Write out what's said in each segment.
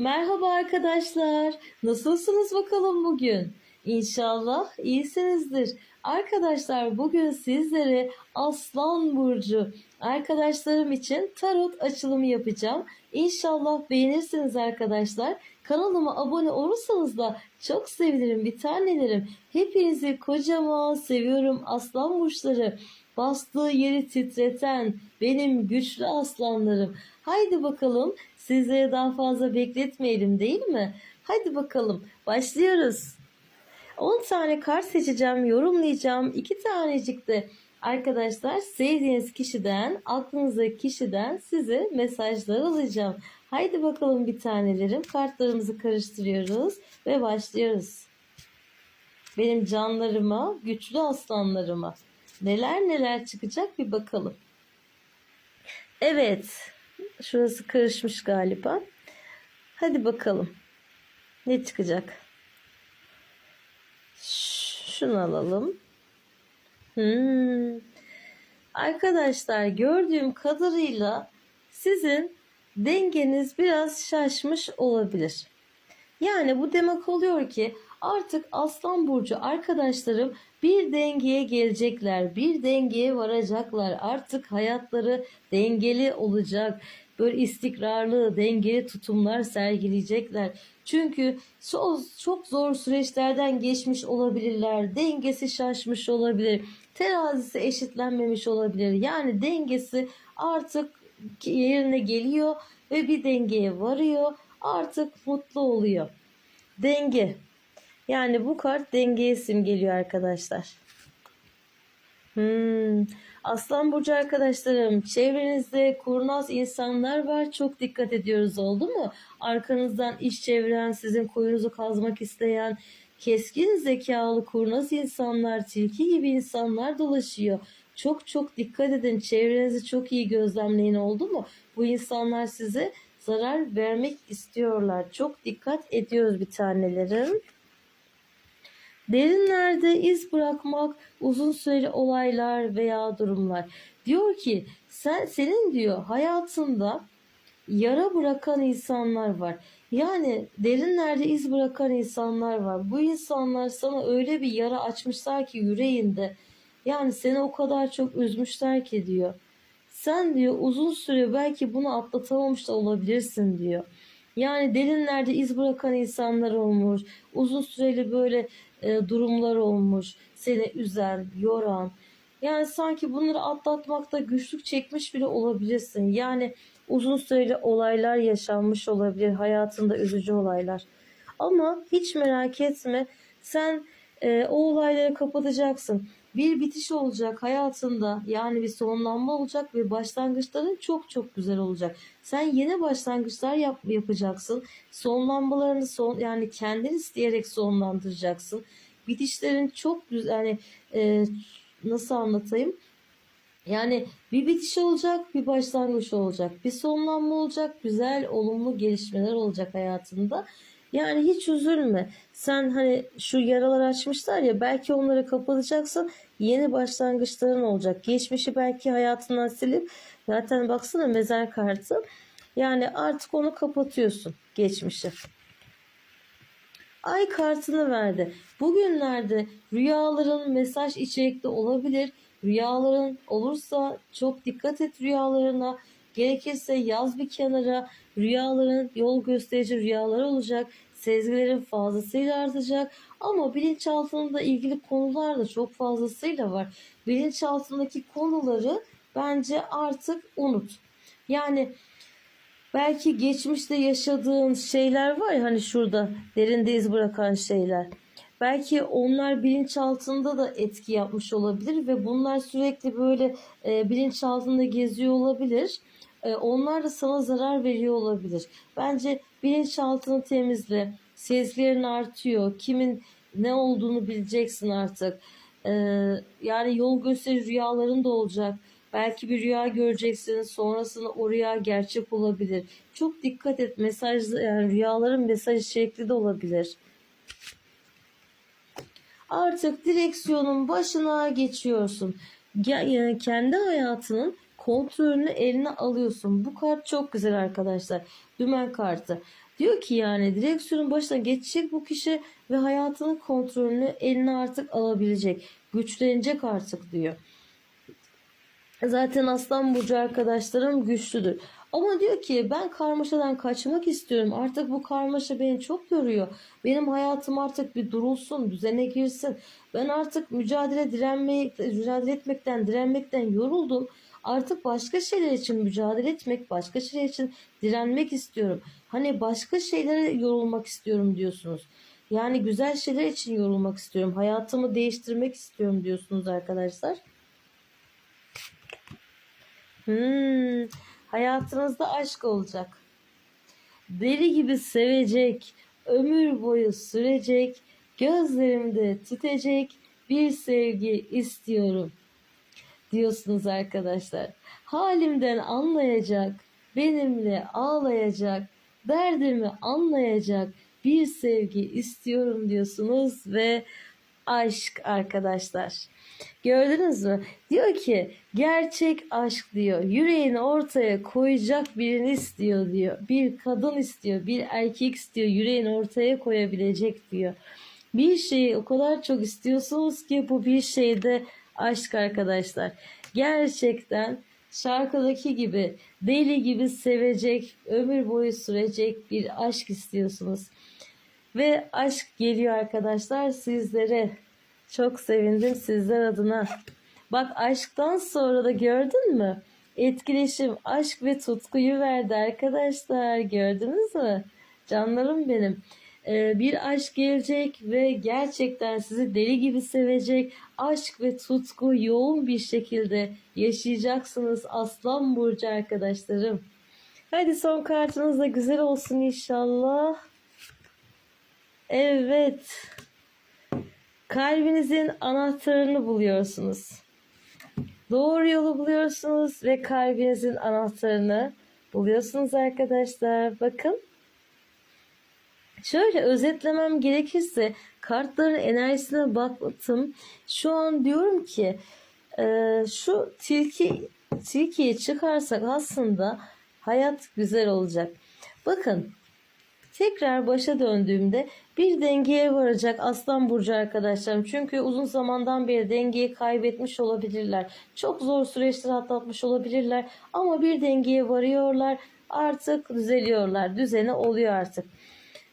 Merhaba arkadaşlar. Nasılsınız bakalım bugün? İnşallah iyisinizdir. Arkadaşlar bugün sizlere Aslan Burcu arkadaşlarım için tarot açılımı yapacağım. İnşallah beğenirsiniz arkadaşlar. Kanalıma abone olursanız da çok sevinirim bir tanelerim. Hepinizi kocaman seviyorum aslan burçları. Bastığı yeri titreten benim güçlü aslanlarım. Haydi bakalım sizleri daha fazla bekletmeyelim değil mi? Haydi bakalım başlıyoruz. 10 tane kart seçeceğim, yorumlayacağım. 2 tanecik de arkadaşlar sevdiğiniz kişiden, aklınızdaki kişiden size mesajlar alacağım. Haydi bakalım bir tanelerim. Kartlarımızı karıştırıyoruz ve başlıyoruz. Benim canlarıma, güçlü aslanlarıma neler neler çıkacak bir bakalım. Evet. Şurası karışmış galiba. Hadi bakalım. Ne çıkacak? Şunu alalım. Hmm. Arkadaşlar gördüğüm kadarıyla sizin dengeniz biraz şaşmış olabilir. Yani bu demek oluyor ki artık Aslan Burcu arkadaşlarım bir dengeye gelecekler, bir dengeye varacaklar. Artık hayatları dengeli olacak. Böyle istikrarlı, dengeli tutumlar sergileyecekler. Çünkü çok, zor süreçlerden geçmiş olabilirler. Dengesi şaşmış olabilir. Terazisi eşitlenmemiş olabilir. Yani dengesi artık yerine geliyor ve bir dengeye varıyor. Artık mutlu oluyor. Denge. Yani bu kart dengeye simgeliyor arkadaşlar. Hmm. Aslan burcu arkadaşlarım, çevrenizde kurnaz insanlar var. Çok dikkat ediyoruz oldu mu? Arkanızdan iş çeviren, sizin kuyunuzu kazmak isteyen, keskin zekalı kurnaz insanlar, tilki gibi insanlar dolaşıyor. Çok çok dikkat edin. Çevrenizi çok iyi gözlemleyin oldu mu? Bu insanlar size zarar vermek istiyorlar. Çok dikkat ediyoruz bir tanelerim. Derinlerde iz bırakmak, uzun süreli olaylar veya durumlar. Diyor ki sen senin diyor hayatında yara bırakan insanlar var. Yani derinlerde iz bırakan insanlar var. Bu insanlar sana öyle bir yara açmışlar ki yüreğinde. Yani seni o kadar çok üzmüşler ki diyor. Sen diyor uzun süre belki bunu atlatamamış da olabilirsin diyor. Yani derinlerde iz bırakan insanlar olmuş. Uzun süreli böyle e, durumlar olmuş. Seni üzen, yoran. Yani sanki bunları atlatmakta güçlük çekmiş bile olabilirsin. Yani uzun süreli olaylar yaşanmış olabilir. Hayatında üzücü olaylar. Ama hiç merak etme. Sen e, o olayları kapatacaksın. Bir bitiş olacak hayatında yani bir sonlanma olacak ve başlangıçların çok çok güzel olacak. Sen yeni başlangıçlar yap, yapacaksın. Sonlanmalarını son yani kendin isteyerek sonlandıracaksın. Bitişlerin çok güzel yani e, nasıl anlatayım? Yani bir bitiş olacak, bir başlangıç olacak, bir sonlanma olacak, güzel, olumlu gelişmeler olacak hayatında. Yani hiç üzülme. Sen hani şu yaralar açmışlar ya belki onları kapatacaksın. Yeni başlangıçların olacak. Geçmişi belki hayatından silip zaten baksana mezar kartı. Yani artık onu kapatıyorsun geçmişi. Ay kartını verdi. Bugünlerde rüyaların mesaj içerikli olabilir. Rüyaların olursa çok dikkat et rüyalarına. Gerekirse yaz bir kenara. Rüyaların yol gösterici rüyalar olacak. Sezgilerin fazlasıyla artacak. Ama bilinçaltında ilgili konular da çok fazlasıyla var. Bilinçaltındaki konuları bence artık unut. Yani belki geçmişte yaşadığın şeyler var ya hani şurada derinde iz bırakan şeyler. Belki onlar bilinçaltında da etki yapmış olabilir ve bunlar sürekli böyle e, bilinçaltında geziyor olabilir. E, onlar da sana zarar veriyor olabilir. Bence bilinçaltını temizle. Sezgilerin artıyor. Kimin ne olduğunu bileceksin artık. E, yani yol gösterici rüyaların da olacak. Belki bir rüya göreceksin. Sonrasında o rüya gerçek olabilir. Çok dikkat et. Mesaj, yani rüyaların mesaj şekli de olabilir. Artık direksiyonun başına geçiyorsun. Yani kendi hayatının kontrolünü eline alıyorsun. Bu kart çok güzel arkadaşlar. Dümen kartı. Diyor ki yani direksiyonun başına geçecek bu kişi ve hayatının kontrolünü eline artık alabilecek. Güçlenecek artık diyor. Zaten Aslan Burcu arkadaşlarım güçlüdür. Ama diyor ki ben karmaşadan kaçmak istiyorum. Artık bu karmaşa beni çok yoruyor. Benim hayatım artık bir durulsun, düzene girsin. Ben artık mücadele direnmeyi, mücadele etmekten, direnmekten yoruldum. Artık başka şeyler için mücadele etmek, başka şeyler için direnmek istiyorum. Hani başka şeylere yorulmak istiyorum diyorsunuz. Yani güzel şeyler için yorulmak istiyorum. Hayatımı değiştirmek istiyorum diyorsunuz arkadaşlar. Hmm, hayatınızda aşk olacak. Deli gibi sevecek, ömür boyu sürecek, gözlerimde tütecek bir sevgi istiyorum diyorsunuz arkadaşlar. Halimden anlayacak, benimle ağlayacak, derdimi anlayacak bir sevgi istiyorum diyorsunuz ve aşk arkadaşlar. Gördünüz mü? Diyor ki gerçek aşk diyor. Yüreğini ortaya koyacak birini istiyor diyor. Bir kadın istiyor, bir erkek istiyor. Yüreğini ortaya koyabilecek diyor. Bir şeyi o kadar çok istiyorsunuz ki bu bir şeyde aşk arkadaşlar. Gerçekten şarkıdaki gibi deli gibi sevecek, ömür boyu sürecek bir aşk istiyorsunuz. Ve aşk geliyor arkadaşlar sizlere. Çok sevindim sizler adına. Bak aşktan sonra da gördün mü? Etkileşim, aşk ve tutkuyu verdi arkadaşlar. Gördünüz mü? Canlarım benim. Ee, bir aşk gelecek ve gerçekten sizi deli gibi sevecek. Aşk ve tutku yoğun bir şekilde yaşayacaksınız Aslan Burcu arkadaşlarım. Hadi son kartınız da güzel olsun inşallah. Evet. Kalbinizin anahtarını buluyorsunuz. Doğru yolu buluyorsunuz ve kalbinizin anahtarını buluyorsunuz arkadaşlar. Bakın. Şöyle özetlemem gerekirse kartların enerjisine baktım. Şu an diyorum ki e, şu tilki tilkiyi çıkarsak aslında hayat güzel olacak. Bakın Tekrar başa döndüğümde bir dengeye varacak Aslan Burcu arkadaşlarım. Çünkü uzun zamandan beri dengeyi kaybetmiş olabilirler. Çok zor süreçler atlatmış olabilirler. Ama bir dengeye varıyorlar. Artık düzeliyorlar. Düzeni oluyor artık.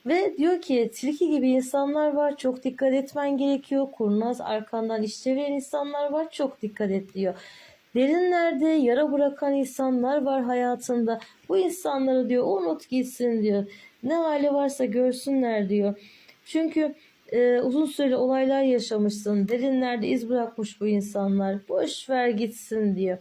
Ve diyor ki tilki gibi insanlar var çok dikkat etmen gerekiyor. Kurnaz arkandan iş çeviren insanlar var çok dikkat et diyor. Derinlerde yara bırakan insanlar var hayatında. Bu insanları diyor unut gitsin diyor. Ne hali varsa görsünler diyor. Çünkü e, uzun süreli olaylar yaşamışsın. Derinlerde iz bırakmış bu insanlar. Boş ver gitsin diyor.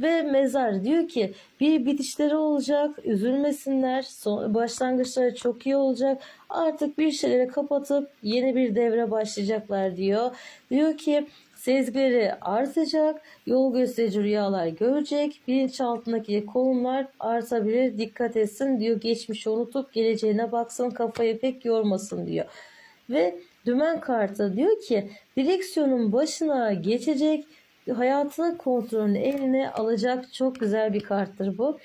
Ve mezar diyor ki bir bitişleri olacak, üzülmesinler, son, başlangıçları çok iyi olacak. Artık bir şeyleri kapatıp yeni bir devre başlayacaklar diyor. Diyor ki Sezgileri artacak, yol gösterici rüyalar görecek, bilinçaltındaki konular artabilir, dikkat etsin diyor. Geçmişi unutup geleceğine baksın, kafayı pek yormasın diyor. Ve dümen kartı diyor ki direksiyonun başına geçecek, hayatının kontrolünü eline alacak çok güzel bir karttır bu.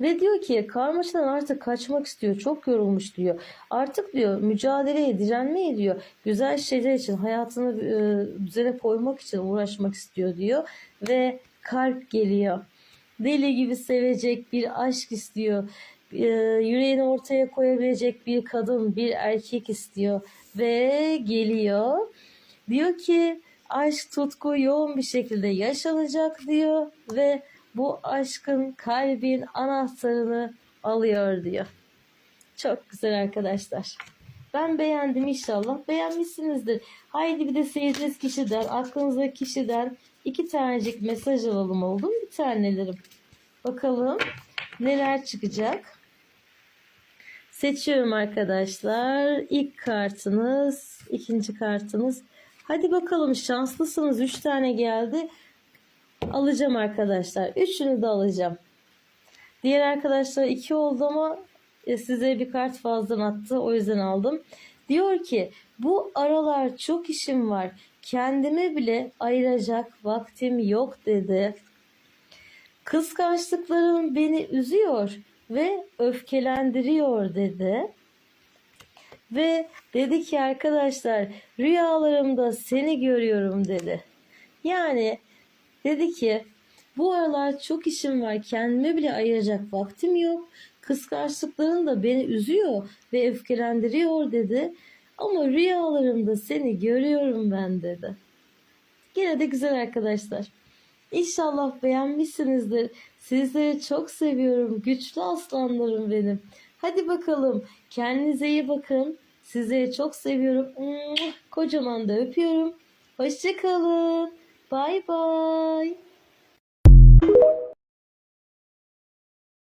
Ve diyor ki karmaşadan artık kaçmak istiyor. Çok yorulmuş diyor. Artık diyor mücadeleye, direnmeye diyor. Güzel şeyler için hayatını e, düzene koymak için uğraşmak istiyor diyor. Ve kalp geliyor. Deli gibi sevecek bir aşk istiyor. E, yüreğini ortaya koyabilecek bir kadın, bir erkek istiyor. Ve geliyor. Diyor ki aşk tutku yoğun bir şekilde yaşanacak diyor. Ve bu aşkın kalbin anahtarını alıyor diyor. Çok güzel arkadaşlar. Ben beğendim inşallah. Beğenmişsinizdir. Haydi bir de sevdiğiniz kişiden, aklınızdaki kişiden iki tanecik mesaj alalım oldu mu bir tanelerim? Bakalım neler çıkacak. Seçiyorum arkadaşlar. İlk kartınız, ikinci kartınız. Hadi bakalım şanslısınız. Üç tane geldi alacağım arkadaşlar. Üçünü de alacağım. Diğer arkadaşlar iki oldu ama e, size bir kart fazladan attı. O yüzden aldım. Diyor ki bu aralar çok işim var. Kendime bile ayıracak vaktim yok dedi. Kıskançlıklarım beni üzüyor. ve öfkelendiriyor dedi. Ve dedi ki arkadaşlar rüyalarımda seni görüyorum dedi. Yani dedi ki bu aralar çok işim var kendime bile ayıracak vaktim yok. Kıskançlıkların da beni üzüyor ve öfkelendiriyor dedi. Ama rüyalarımda seni görüyorum ben dedi. Gene de güzel arkadaşlar. İnşallah beğenmişsinizdir. Sizleri çok seviyorum. Güçlü aslanlarım benim. Hadi bakalım. Kendinize iyi bakın. Sizleri çok seviyorum. Kocaman da öpüyorum. Hoşçakalın. Bay bay.